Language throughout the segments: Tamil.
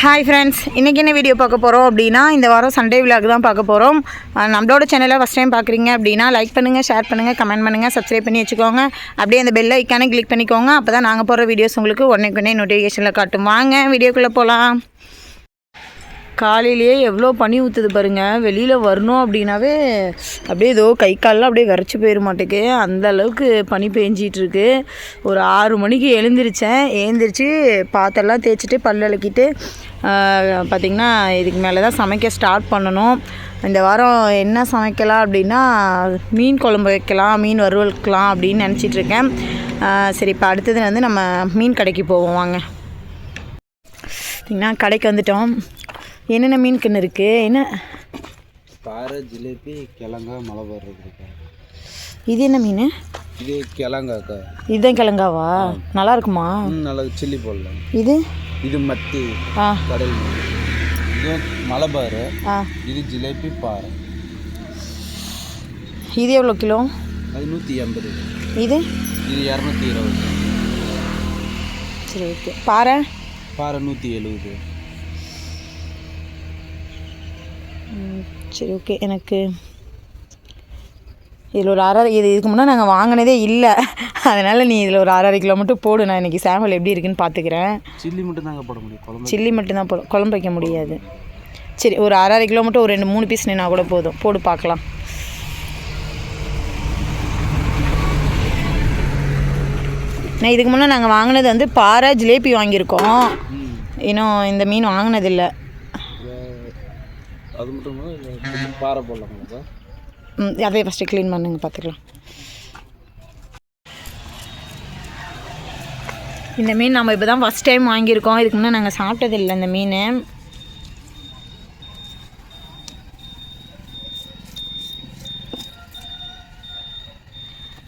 ஹாய் ஃப்ரெண்ட்ஸ் இன்றைக்கி என்ன வீடியோ பார்க்க போகிறோம் அப்படின்னா இந்த வாரம் சண்டே விலாக் தான் பார்க்க போகிறோம் நம்மளோட சேனலை ஃபஸ்ட் டைம் பார்க்குறீங்க அப்படின்னா லைக் பண்ணுங்கள் ஷேர் பண்ணுங்கள் கமெண்ட் பண்ணுங்கள் சப்ஸ்கிரைப் பண்ணி வச்சுக்கோங்க. அப்படியே அந்த பெல் ஐக்கானே கிளிக் பண்ணிக்கோங்க. அப்போ தான் நாங்கள் போடுற வீடியோஸ் உங்களுக்கு உடனே உடனே நோட்டிஃபிகேஷனில் காட்டும். வாங்க வீடியோக்குள்ளே போகலாம் காலையிலேயே எவ்வளோ பனி ஊற்றுது பாருங்க. வெளியில் வரணும் அப்படின்னாவே அப்படியே ஏதோ கை கால்லாம் அப்படியே விரைச்சி போயிட மாட்டேக்கு. அந்த அளவுக்கு பனி பெஞ்சிகிட்ருக்கு ஒரு ஆறு மணிக்கு எழுந்திரிச்சேன். எழுந்திரிச்சு பாத்தெல்லாம் தேய்ச்சிட்டு பல் பார்த்திங்கன்னா இதுக்கு மேலே தான் சமைக்க ஸ்டார்ட் பண்ணணும். இந்த வாரம் என்ன சமைக்கலாம் அப்படின்னா மீன் குழம்பு வைக்கலாம் மீன் வறுவல் வைக்கலாம் அப்படின்னு நினச்சிட்ருக்கேன் சரி இப்போ அடுத்தது வந்து நம்ம மீன் கடைக்கு போவோம். வாங்க. பார்த்திங்கன்னா கடைக்கு வந்துட்டோம். என்னென்ன மீன் கன்று இருக்குது என்ன? பாறை ஜிலேபி கிழங்கா மலபார் இருக்குக்கா இது என்ன மீன்? இது கிழங்காக்கா. இதுதான் கிழங்காவா? நல்லா இருக்குமா? நல்லா சில்லி போடலாம் இது? இது மத்தி. ஆ. கடல் இது மலபார். ஆ. இது ஜிலேபி பாறை. இது எவ்வளோ கிலோ? அது நூற்றி எண்பது. இது? இது இரநூத்தி இருபது. சரி ஓகே. பாறை? பாறை நூற்றி எழுபது. சரி ஓகே எனக்கு இதில் ஒரு அரை இது இதுக்கு முன்னே நாங்கள் வாங்கினதே இல்லை. அதனால் நீ இதில் ஒரு அரை கிலோ மட்டும் போடு. நான் இன்றைக்கி சாம்பிள் எப்படி இருக்குன்னு பார்த்துக்கிறேன் சில்லி மட்டும் தாங்க போட முடியும். குழம்பு சில்லி மட்டும்தான் போடும் குழம்பு வைக்க முடியாது. சரி ஒரு அரை அரை கிலோ மட்டும் ஒரு ரெண்டு மூணு பீஸ் நின்னா கூட போதும். போடு பார்க்கலாம் நான் இதுக்கு முன்னே நாங்கள் வாங்கினது வந்து பாறை ஜிலேபி வாங்கியிருக்கோம். இன்னும் இந்த மீன் வாங்கினதில்ல. அது மட்டும் பாறை போடலாமாக்கா ம் அதே ஃபஸ்ட்டு க்ளீன் பண்ணுங்க பார்த்துக்கலாம் இந்த மீன் நம்ம இப்போ தான் ஃபஸ்ட் டைம் வாங்கியிருக்கோம். இதுக்கு முன்னே நாங்கள் சாப்பிட்டதில்லை இந்த மீன்.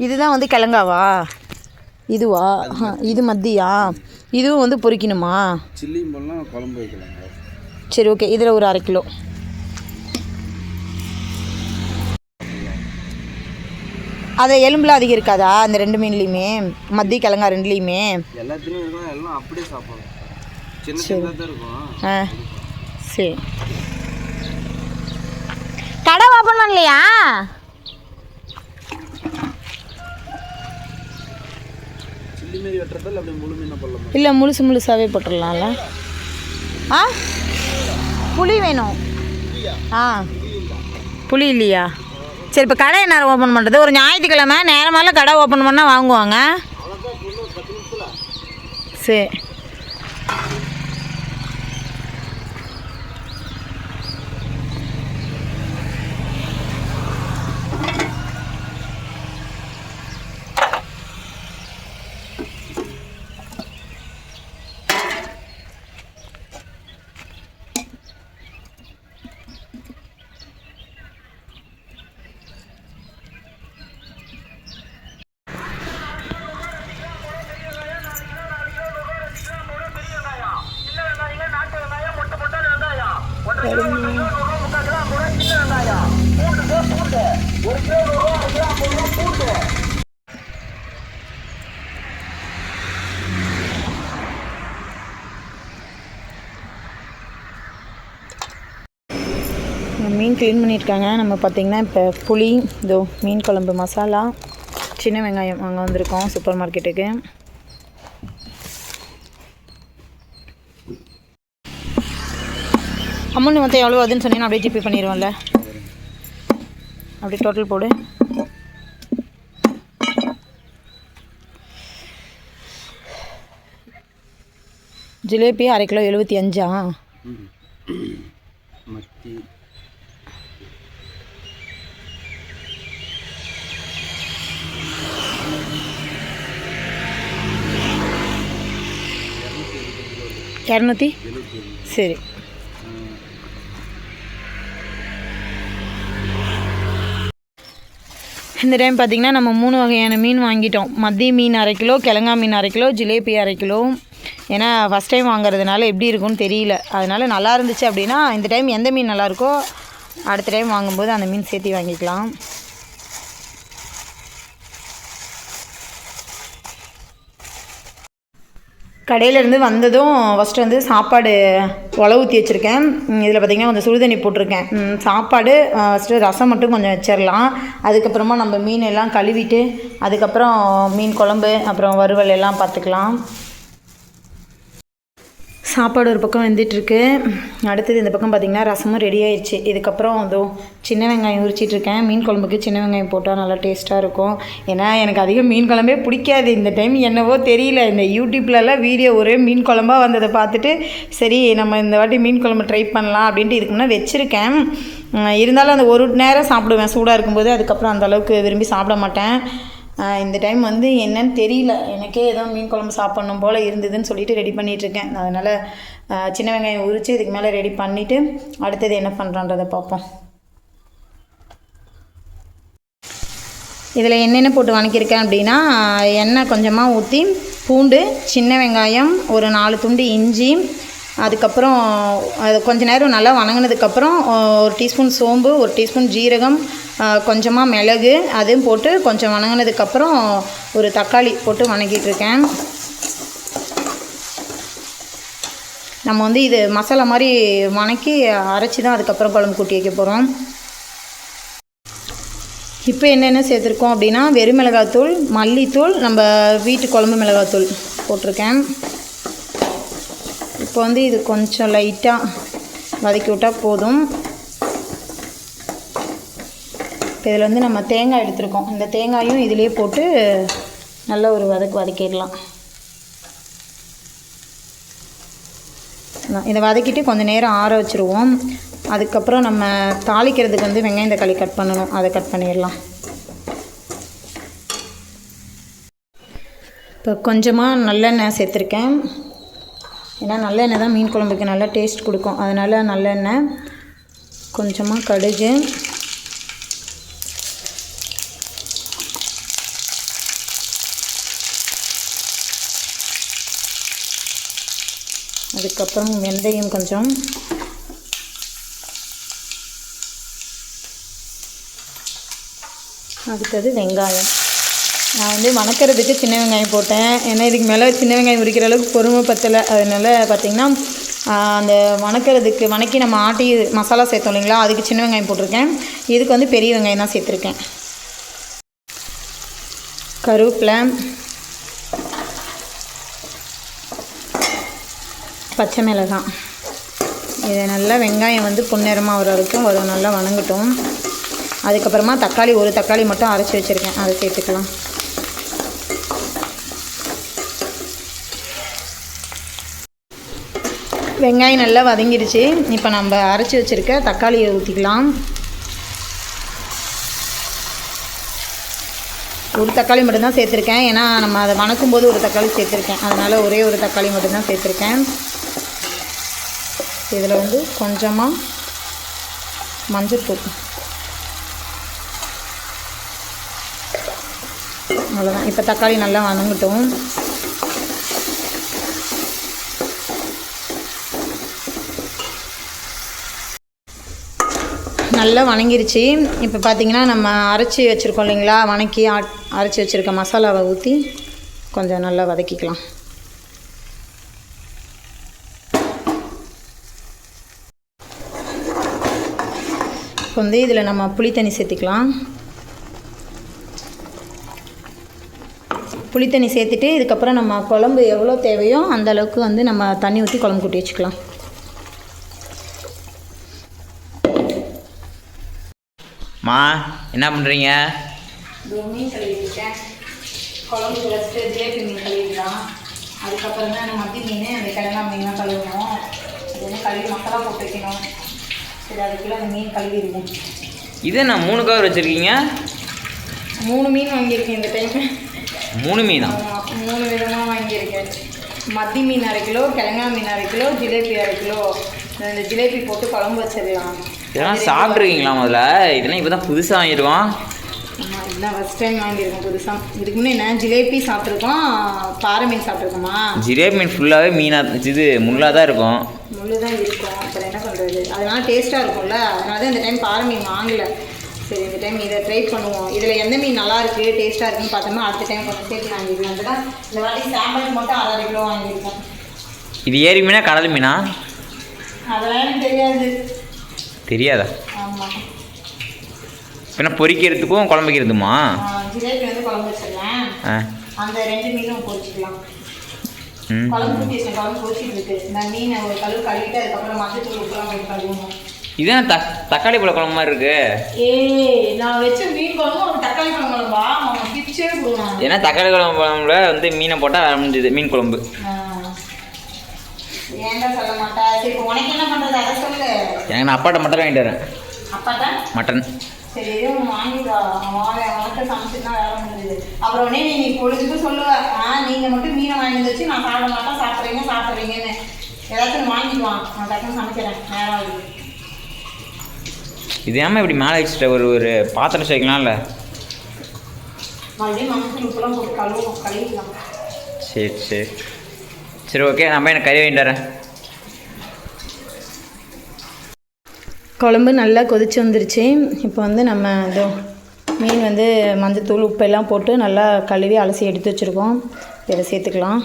இதுதான் வந்து கிழங்காவா? இதுவா? இது மத்தியா? இதுவும் வந்து பொரிக்கணுமா சில்லியும் போடலாம் குழம்பு வைக்கலாங்க சரி ஓகே இதில் ஒரு அரை கிலோ. அது எலும்புலாம் அதிகம் இருக்காதா? அந்த ரெண்டு மீன்லேயுமே? மத்தி கிழங்கா ரெண்டுலேயுமே? எல்லாத்துலேயும் இருக்கும். எல்லாம் அப்படியே சாப்பிடலாம் சின்ன சின்னதாக தான் இருக்கும். ஆ. சரி. கடை ஓப்பன் பண்ணலையா சில்லி மாரி வெட்டுறதால அப்படியே முழு மீனை போடலாமா? இல்லை முழுசு முழுசாகவே போட்டுடலாம்ல. ஆ? புளி வேணும். ஆ. புளி இல்லையா? சரி இப்போ கடை என்ன ஓப்பன் பண்ணுறது ஒரு ஞாயிற்றுக்கிழமை நேரமெல்லாம் கடை ஓப்பன் பண்ணால் வாங்குவாங்க. சரி. மீன் க்ளீன் பண்ணியிருக்காங்க. நம்ம பார்த்திங்கன்னா இப்போ புளி இதோ மீன் குழம்பு மசாலா சின்ன வெங்காயம் அங்கே வந்திருக்கோம் சூப்பர் மார்க்கெட்டுக்கு அமௌண்ட் மொத்தம் எவ்வளோ அதுன்னு சொன்னீங்கன்னா அப்படியே ஜிபே பண்ணிடுவோம்ல. அப்படியே டோட்டல் போடு. ஜிலேபி அரை கிலோ எழுபத்தி அஞ்சா ம். மத்தி இரநூத்தி? சரி. இந்த டைம் பார்த்திங்கன்னா நம்ம மூணு வகையான மீன் வாங்கிட்டோம். மத்திய மீன் அரை கிலோ கிழங்கா மீன் அரை கிலோ ஜிலேபி அரை கிலோ. ஏன்னா ஃபஸ்ட் டைம் வாங்குறதுனால எப்படி இருக்கும்னு தெரியல. அதனால் நல்லா இருந்துச்சு அப்படின்னா இந்த டைம் எந்த மீன் நல்லாயிருக்கோ அடுத்த டைம் வாங்கும்போது அந்த மீன் சேர்த்து வாங்கிக்கலாம். கடையிலேருந்து வந்ததும் ஃபஸ்ட்டு வந்து சாப்பாடு உழவு ஊற்றி வச்சுருக்கேன் இதில் பார்த்திங்கன்னா கொஞ்சம் சுடுதண்ணி போட்டிருக்கேன். சாப்பாடு ஃபஸ்ட்டு ரசம் மட்டும் கொஞ்சம் வச்சிடலாம் அதுக்கப்புறமா நம்ம மீன் எல்லாம் கழுவிட்டு அதுக்கப்புறம் மீன் குழம்பு அப்புறம் வறுவல் எல்லாம் பார்த்துக்கலாம் சாப்பாடு ஒரு பக்கம் வெந்துட்டுருக்கு. அடுத்தது இந்த பக்கம் பார்த்திங்கன்னா ரசமும் ரெடி ஆயிடுச்சு இதுக்கப்புறம் அதோ சின்ன வெங்காயம் உரிச்சிட்டு இருக்கேன் மீன் குழம்புக்கு சின்ன வெங்காயம் போட்டால் நல்லா டேஸ்ட்டாக இருக்கும். ஏன்னா எனக்கு அதிகம் மீன் குழம்பே பிடிக்காது. இந்த டைம் என்னவோ தெரியல. இந்த யூடியூப்லலாம் வீடியோ ஒரே மீன் குழம்பாக வந்ததை பார்த்துட்டு சரி நம்ம இந்த வாட்டி மீன் குழம்பு ட்ரை பண்ணலாம் அப்படின்ட்டு இதுக்கு முன்னே வச்சுருக்கேன். இருந்தாலும் அந்த ஒரு நேரம் சாப்பிடுவேன். சூடாக இருக்கும்போது அதுக்கப்புறம் அந்தளவுக்கு விரும்பி சாப்பிட மாட்டேன். இந்த டைம் வந்து என்னன்னு தெரியல. எனக்கே ஏதோ மீன் குழம்பு சாப்பிட்ணும் போல் இருந்ததுன்னு சொல்லிட்டு ரெடி பண்ணிகிட்ருக்கேன் அதனால் சின்ன வெங்காயம் உரித்து இதுக்கு மேலே ரெடி பண்ணிவிட்டு அடுத்தது என்ன பண்ணுறன்றதை பார்ப்போம். இதில் என்னென்ன போட்டு வணக்கியிருக்கேன் அப்படின்னா எண்ணெய் கொஞ்சமாக ஊற்றி பூண்டு சின்ன வெங்காயம் ஒரு நாலு துண்டு இஞ்சி அதுக்கப்புறம் அது கொஞ்ச நேரம் நல்லா வணங்கினதுக்கப்புறம் ஒரு டீஸ்பூன் சோம்பு ஒரு டீஸ்பூன் ஜீரகம் கொஞ்சமாக மிளகு அதையும் போட்டு கொஞ்சம் வணங்கினதுக்கப்புறம் ஒரு தக்காளி போட்டு வணங்கிட்டுருக்கேன். நம்ம வந்து இது மசாலா மாதிரி வணக்கி அரைச்சி தான் அதுக்கப்புறம் குழம்பு கூட்டி வைக்க போகிறோம் இப்போ என்னென்ன சேர்த்துருக்கோம் அப்படின்னா வெறும் மிளகாத்தூள் மல்லித்தூள் நம்ம வீட்டு குழம்பு மிளகாத்தூள் போட்டிருக்கேன். இப்போ வந்து இது கொஞ்சம் லைட்டாக வதக்கி விட்டால் போதும். இப்போ இதில் வந்து நம்ம தேங்காய் எடுத்திருக்கோம். இந்த தேங்காயும் இதிலே போட்டு நல்ல ஒரு வதக்கு வதக்கிடலாம். இதை வதக்கிட்டு கொஞ்சம் நேரம் ஆற வச்சுருவோம். அதுக்கப்புறம் நம்ம தாளிக்கிறதுக்கு வந்து வெங்காயம் தக்காளி கட் பண்ணணும். அதை கட் பண்ணிடலாம். இப்போ கொஞ்சமாக நல்லெண்ணெய் சேர்த்துருக்கேன். ஏன்னா நல்லெண்ணெய் தான் மீன் குழம்புக்கு நல்லா டேஸ்ட் கொடுக்கும். அதனால் நல்லெண்ணெய் கொஞ்சமாக கடுகு அதுக்கப்புறம் வெந்தயம் கொஞ்சம். அடுத்தது வெங்காயம். நான் வந்து வணக்கிறதுக்கு சின்ன வெங்காயம் போட்டேன். ஏன்னா இதுக்கு மேலே சின்ன வெங்காயம் உரிக்கிற அளவுக்கு பொறுமை பத்தலை. அதனால் பார்த்திங்கன்னா அந்த வணக்கிறதுக்கு வணக்கி நம்ம ஆட்டி மசாலா சேர்த்தோம் இல்லைங்களா அதுக்கு சின்ன வெங்காயம் போட்டிருக்கேன். இதுக்கு வந்து பெரிய வெங்காயம் தான் சேர்த்துருக்கேன். கருவேப்பிலை பச்சை மிளகாய். இதை நல்லா வெங்காயம் வந்து புன்னிறமாக வர வரைக்கும் வரும் நல்லா வணங்கட்டும். அதுக்கப்புறமா தக்காளி ஒரு தக்காளி மட்டும் அரைச்சி வச்சுருக்கேன். அதை சேர்த்துக்கலாம். வெங்காயம் நல்லா வதங்கிடுச்சு. இப்போ நம்ம அரைச்சி வச்சுருக்க தக்காளியை ஊற்றிக்கலாம் ஒரு தக்காளி மட்டும்தான் சேர்த்துருக்கேன். ஏன்னா நம்ம அதை வணக்கும் போது ஒரு தக்காளி சேர்த்துருக்கேன். அதனால் ஒரே ஒரு தக்காளி மட்டும்தான் சேர்த்துருக்கேன். இதில் வந்து கொஞ்சமாக மஞ்சள்தூள் அவ்வளோதான் இப்போ தக்காளி நல்லா வணங்கட்டும். நல்லா வணங்கிருச்சு. இப்போ பார்த்தீங்கன்னா நம்ம அரைச்சி வச்சுருக்கோம் இல்லைங்களா? வணக்கி அரைச்சி வச்சுருக்க மசாலாவை ஊற்றி கொஞ்சம் நல்லா வதக்கிக்கலாம். இப்போ வந்து இதில் நம்ம புளி தண்ணி சேர்த்துக்கலாம். புளி தண்ணி சேர்த்துட்டு இதுக்கப்புறம் நம்ம குழம்பு எவ்வளோ தேவையோ அந்த அளவுக்கு வந்து நம்ம தண்ணி ஊற்றி குழம்பு கூட்டி வச்சுக்கலாம். மா என்ன பண்ணுறீங்க மீன் கழுவிட்டேன் குழம்பு ஃபஸ்ட்டு ஜிலேபி மீன் கழுவிடலாம். அதுக்கப்புறம் தான் நம்ம மத்தி மீன் அந்த கிழங்கா மீன்லாம் கழுவணும். அது வந்து கழுவி மசாலா போட்டு வைக்கணும். சரி அதுக்குள்ளே அந்த மீன் கழுவிடுவோம் இது நான் மூணு கவர் வச்சுருக்கீங்க? மூணு மீன் வாங்கியிருக்கேன் இந்த டைம் மூணு மீனா? மூணு விதமாக வாங்கியிருக்கேன். மத்தி மீன் அரை கிலோ கிழங்கா மீன் அரை கிலோ ஜிலேபி அரை கிலோ. இந்த ஜிலேபி போட்டு குழம்பு வச்சிடலாம் இதெல்லாம் சாப்பிட்ருக்கீங்களா முதல்ல? இதெல்லாம் இப்போ தான் புதுசாக வாங்கிடுவோம் ஆமாம் இதுதான் ஃபஸ்ட் டைம் வாங்கியிருக்கோம் புதுசாக இதுக்கு முன்னே என்ன ஜிலேபி சாப்பிட்ருக்கோம் பாறை மீன் சாப்பிட்ருக்கோமா ஜிலேபி மீன் ஃபுல்லாகவே மீனாக இது முள்ளாக தான் இருக்கும். முள்ளு தான் இருக்கும் அப்புறம் அதனால டேஸ்ட்டாக இருக்கும்ல. அதனால தான் இந்த டைம் பாறை மீன் வாங்கலை. சரி இந்த டைம் இதை ட்ரை பண்ணுவோம். இதில் எந்த மீன் நல்லா இருக்கு டேஸ்ட்டாக இருக்குன்னு பார்த்தோம்னா அடுத்த டைம் கொஞ்சம் சேர்த்து வாங்கிக்கலாம் தான் இந்த வாட்டி சாம்பிளுக்கு மட்டும் அரை கிலோ வாங்கியிருக்கோம் இது ஏரி மீனா கடல் மீனா? அதெல்லாம் எனக்கு தெரியாது. தெரியாதா? ஆமாம் பின்ன பொரிக்கிறதுக்கும் குழம்பு வைக்கிறதுமா ஜிலேபி வந்து குழம்பு வச்சிடலாம் ஆ. அந்த ரெண்டு மீனும் பொரிச்சிக்கலாம் குழம்பு ஊற்றி வச்சேன் குழம்பு பொரிச்சிட்டு இருக்கு இந்த மீனை ஒரு கழுவு கழுவிட்டு அதுக்கப்புறம் மஞ்சத்தூள் உப்புலாம் போட்டு கழுவணும் இதான் தக் தக்காளி பழ குழம்பு மாதிரி இருக்கு. ஏய் நான் வச்ச மீன் குழம்பு ஒரு தக்காளி குழம்பு. குழம்பா அவன் பிச்சே கொடுவான் ஏன்னா தக்காளி குழம்பு குழம்புல வந்து மீனை போட்டால் முடிஞ்சது மீன் குழம்பு. ஏன்டா சொல்ல மாட்டா? சரி இப்போ உனக்கு என்ன பண்றது? அதை சொல்லு. எனக்கு நான் அப்பாட்ட மட்டன் வாங்கிட்டு வரேன். மட்டன். சரி எதுவும் வாங்கிடா அவன் அவனுக்கு சமைச்சுதான் வேலை முடியுது அப்புறம் உடனே நீ நீ பொழுதுக்கு சொல்லுவ ஆ நீங்க மட்டும் மீனை வாங்கி வச்சு நான் சாப்பிட மாட்டேன் சாப்பிட்றீங்க சாப்பிட்றீங்கன்னு. ஏதாச்சும் வாங்கிட்டு வாங்க நான் டக்குன்னு சமைக்கிறேன். நேரம் இது ஏமா இப்படி மேலே வச்சுட்ட? ஒரு ஒரு பாத்திரம் சேர்க்கலாம்ல? மறுபடியும் மஞ்சள் உப்புலாம் போட்டு கழுவும் கழுவிக்கலாம். சரி சரி. சரி ஓகே. நான் போய் எனக்கு கறி வாங்கிட்டு வரேன். குழம்பு நல்லா கொதிச்சு வந்துருச்சு. இப்போ வந்து நம்ம இதோ மீன் வந்து மஞ்சத்தூள் உப்பெல்லாம் போட்டு நல்லா கழுவி அலசி எடுத்து வச்சுருக்கோம். இதை சேர்த்துக்கலாம்.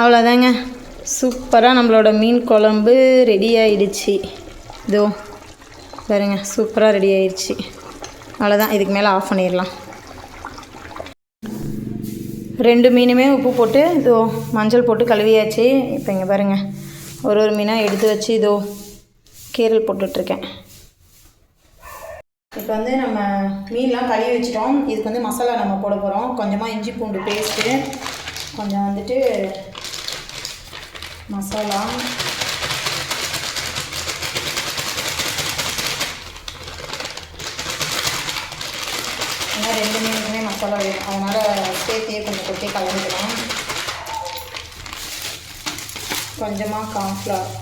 அவ்வளோதாங்க. சூப்பராக நம்மளோட மீன் குழம்பு ரெடி ஆயிடுச்சு. இதோ பாருங்க சூப்பராக ரெடி ஆயிடுச்சு. அவ்வளோதான் இதுக்கு மேலே ஆஃப் பண்ணிடலாம். ரெண்டு மீனுமே உப்பு போட்டு இதோ மஞ்சள் போட்டு கழுவியாச்சு. இப்போ இங்கே பாருங்கள் ஒரு ஒரு மீனாக எடுத்து வச்சு இதோ கீரல் போட்டுட்ருக்கேன். இப்போ வந்து நம்ம மீன்லாம் கழுவி வச்சிட்டோம். இதுக்கு வந்து மசாலா நம்ம போட போகிறோம் கொஞ்சமாக இஞ்சி பூண்டு பேஸ்ட்டு கொஞ்சம் வந்துட்டு மசாலா ஏன்னா ரெண்டு மீனுக்குமே மசாலா வேணும். அதனால் சேர்த்தையே கொஞ்சம் கொட்டி கலந்துக்கலாம். கொஞ்சமாக கார்ன்ஃப்ளவர்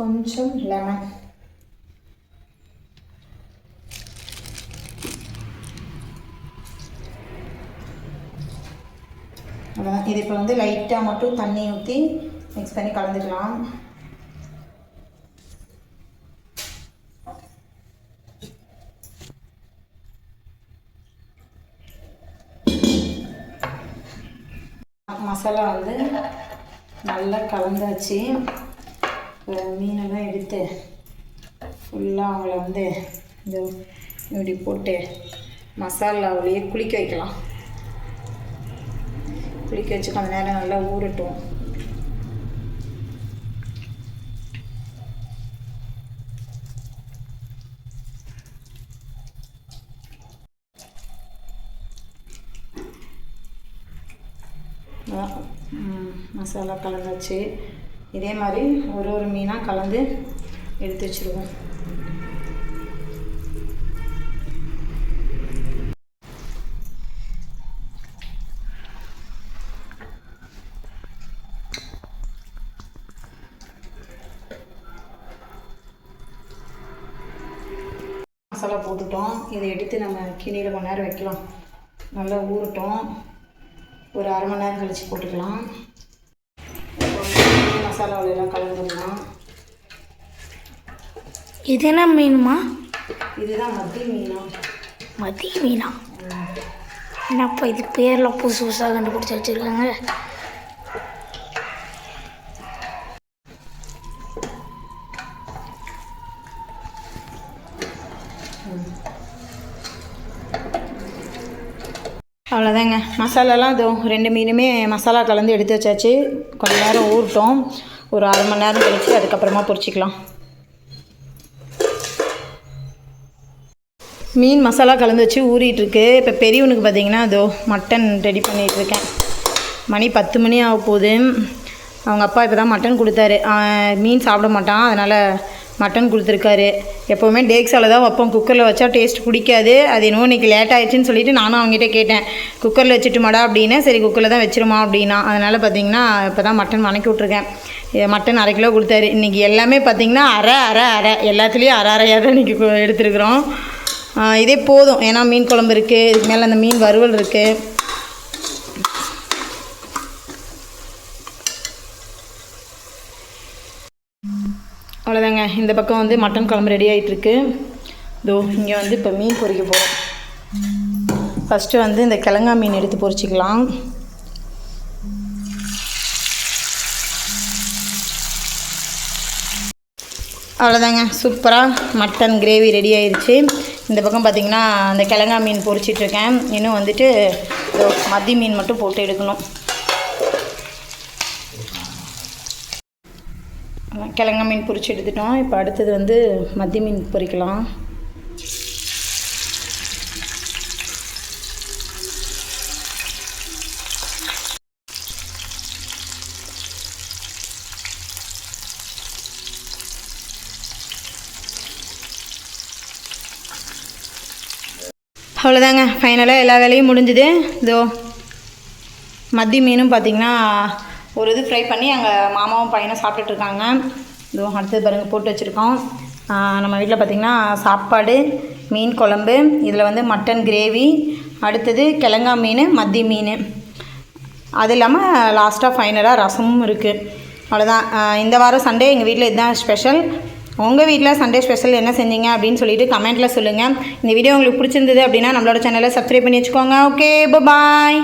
கொஞ்சம் லெமன் அவ்வளோதான் இது இப்போ வந்து லைட்டாக மட்டும் தண்ணி ஊற்றி மிக்ஸ் பண்ணி கலந்துக்கலாம். மசாலா வந்து நல்லா கலந்தாச்சு. மீனெல்லாம் எடுத்து ஃபுல்லாக அவங்கள வந்து இந்த இப்படி போட்டு மசாலாவிலேயே குளிக்க வைக்கலாம். குளிக்க வச்சு கொஞ்ச நேரம் நல்லா ஊறட்டும். மசாலா கலந்தாச்சு இதே மாதிரி ஒரு ஒரு மீனாக கலந்து எடுத்து வச்சுருவோம். போட்டுட்டோம். இதை எடுத்து நம்ம கிணியில் கொஞ்ச நேரம் வைக்கலாம். நல்லா ஊறட்டும். ஒரு அரை மணி நேரம் கழித்து போட்டுக்கலாம். மசாலாவில் எல்லாம் கலந்துடலாம். இது என்ன மீனுமா? இதுதான் மத்தி மீனா. மதிய மீனா? என்னப்பா இது பேரில் புதுசு புதுசாக கண்டுபிடிச்சி வச்சுருக்காங்க. அவ்வளோதாங்க. மசாலாலாம் இதோ ரெண்டு மீனுமே மசாலா கலந்து எடுத்து வச்சாச்சு. கொஞ்ச நேரம் ஊறட்டும். ஒரு அரை மணி நேரம் கழிச்சு அதுக்கப்புறமா பொரிச்சிக்கலாம். மீன் மசாலா கலந்து வச்சு ஊறிட்டுருக்கு. இப்போ பெரியவனுக்கு பார்த்தீங்கன்னா அதோ மட்டன் ரெடி பண்ணிகிட்ருக்கேன் இருக்கேன் மணி பத்து மணி ஆக போகுது அவங்க அப்பா இப்போ தான் மட்டன் கொடுத்தாரு. மீன் சாப்பிட மாட்டான். அதனால் மட்டன் கொடுத்துருக்காரு. எப்போவுமே டேக்ஸால் தான் வைப்போம். குக்கரில் வச்சா டேஸ்ட் பிடிக்காது. அது இன்னும் இன்றைக்கி லேட் ஆயிடுச்சுன்னு சொல்லிட்டு நானும் அவங்ககிட்ட கேட்டேன். குக்கரில் வச்சுட்டுமாடா அப்படின்னா. சரி குக்கரில் தான் வச்சிருமா அப்படின்னா. அதனால் பார்த்தீங்கன்னா இப்போ தான் மட்டன் வணக்கி விட்ருக்கேன் மட்டன் அரை கிலோ கொடுத்தாரு. இன்றைக்கி எல்லாமே பார்த்தீங்கன்னா அரை அரை அரை. எல்லாத்துலேயும் அரை அரையாக தான் இன்றைக்கி எடுத்துருக்குறோம். இதே போதும். ஏன்னா மீன் குழம்பு இருக்குது இதுக்கு மேலே அந்த மீன் வறுவல் இருக்குது அவ்வளோதாங்க இந்த பக்கம் வந்து மட்டன் குழம்பு ரெடி ஆகிட்டுருக்கு இதோ இங்கே வந்து இப்போ மீன் பொரிக்க போகிறோம் ஃபஸ்ட்டு வந்து இந்த கிழங்கா மீன் எடுத்து பொரிச்சிக்கலாம் அவ்வளோதாங்க சூப்பராக மட்டன் கிரேவி ரெடி ஆயிடுச்சு இந்த பக்கம் பார்த்திங்கன்னா அந்த கிழங்கா மீன் பொறிச்சிட்ருக்கேன் இன்னும் வந்துட்டு மத்தி மீன் மட்டும் போட்டு எடுக்கணும். கிழங்கா மீன் பொரிச்சு எடுத்துட்டோம். இப்போ அடுத்தது வந்து மத்தி மீன் பொரிக்கலாம். அவ்வளோதாங்க ஃபைனலாக எல்லா வேலையும் முடிஞ்சுது. இதோ மத்தி மீனும் பார்த்திங்கன்னா ஒரு இது ஃப்ரை பண்ணி அங்கே மாமாவும் பையனும் சாப்பிட்டுட்ருக்காங்க இருக்காங்க. அடுத்தது பாருங்க போட்டு வச்சுருக்கோம். நம்ம வீட்டில் பார்த்திங்கன்னா சாப்பாடு மீன் குழம்பு இதில் வந்து மட்டன் கிரேவி அடுத்தது கிழங்கா மீன் மத்தி மீன். அது இல்லாமல் லாஸ்ட்டாக ஃபைனலாக ரசமும் இருக்குது அவ்வளோதான் இந்த வாரம் சண்டே எங்கள் வீட்டில் இதுதான் ஸ்பெஷல் உங்கள் வீட்டில் சண்டே ஸ்பெஷல் என்ன செஞ்சீங்க அப்படின்னு சொல்லிட்டு கமெண்ட்டில் சொல்லுங்கள் இந்த வீடியோ உங்களுக்கு பிடிச்சிருந்தது அப்படின்னா நம்மளோட சேனலை சப்ஸ்கிரைப் பண்ணி வச்சுக்கோங்க. Okay bye